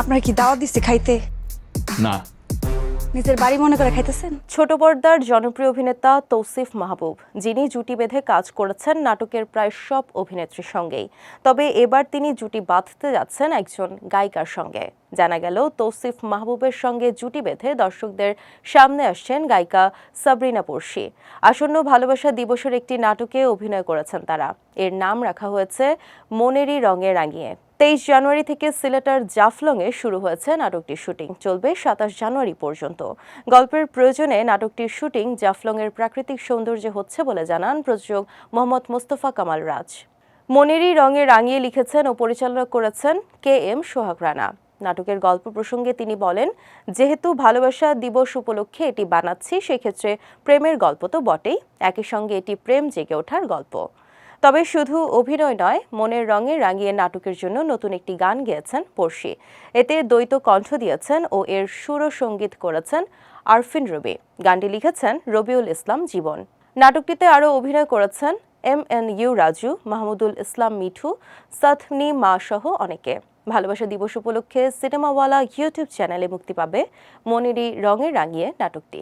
আপনার কি দাওয়াত দিচ্ছে খাইতে? না। নিজের বাড়ি মনে করে খাইতেছেন? ছোট পর্দার জনপ্রিয় অভিনেতা তৌসিফ মাহবুব যিনি জুটি বেঁধে কাজ করেছেন নাটকের প্রায় সব অভিনেত্রীর সঙ্গেই। তবে এবার তিনি জুটি বাঁধতে যাচ্ছেন একজন গায়িকার সঙ্গে। জানা গেল তৌসিফ মাহবুবের সঙ্গে জুটি বেঁধে দর্শকদের সামনে আসছেন গায়িকা সাবরিনা পড়শি আসন্ন ভালোবাসা দিবসের একটি নাটকে অভিনয় করেছেন তারা। এর নাম রাখা হয়েছে মনেরই রঙে রাঙিয়ে। তেইশ জানুয়ারি থেকে সিলেটের জাফলংয়ে শুরু হয়েছে নাটকটির শুটিং। চলবে সাতাশ জানুয়ারি পর্যন্ত। গল্পের প্রয়োজনে নাটকটির শুটিং জাফলংয়ের প্রাকৃতিক সৌন্দর্যে হচ্ছে বলে জানান প্রযোজক মোহাম্মদ মোস্তফা কামাল রাজ। মনেরই রঙে রাঙিয়ে লিখেছেন ও পরিচালনা করেছেন কে এম সোহাগ রানা। নাটকের গল্প প্রসঙ্গে তিনি বলেন, যেহেতু ভালোবাসা দিবস উপলক্ষে এটি বানাচ্ছি, সেক্ষেত্রে প্রেমের গল্প তো বটেই। একই সঙ্গে এটি প্রেম জেগে ওঠার গল্প। তবে শুধু অভিনয় নয়, মনের রঙে রাঙিয়ে নাটকের জন্য নতুন একটি গান গেয়েছেন পড়শি। এতে দ্বৈত কণ্ঠ দিয়েছেন ও এর সুর সংগীত করেছেন আরফিন রবি। গানটি লিখেছেন রবিউল ইসলাম জীবন। নাটকটিতে আরও অভিনয় করেছেন M N U Raju, Mahmudul Islam Mithu, সাথনি মা সহ অনেকে। ভালোবাসা দিবস উপলক্ষে সিনেমাওয়ালা ইউটিউব চ্যানেলে মুক্তি পাবে মনেরই রঙে রাঙিয়ে নাটকটি।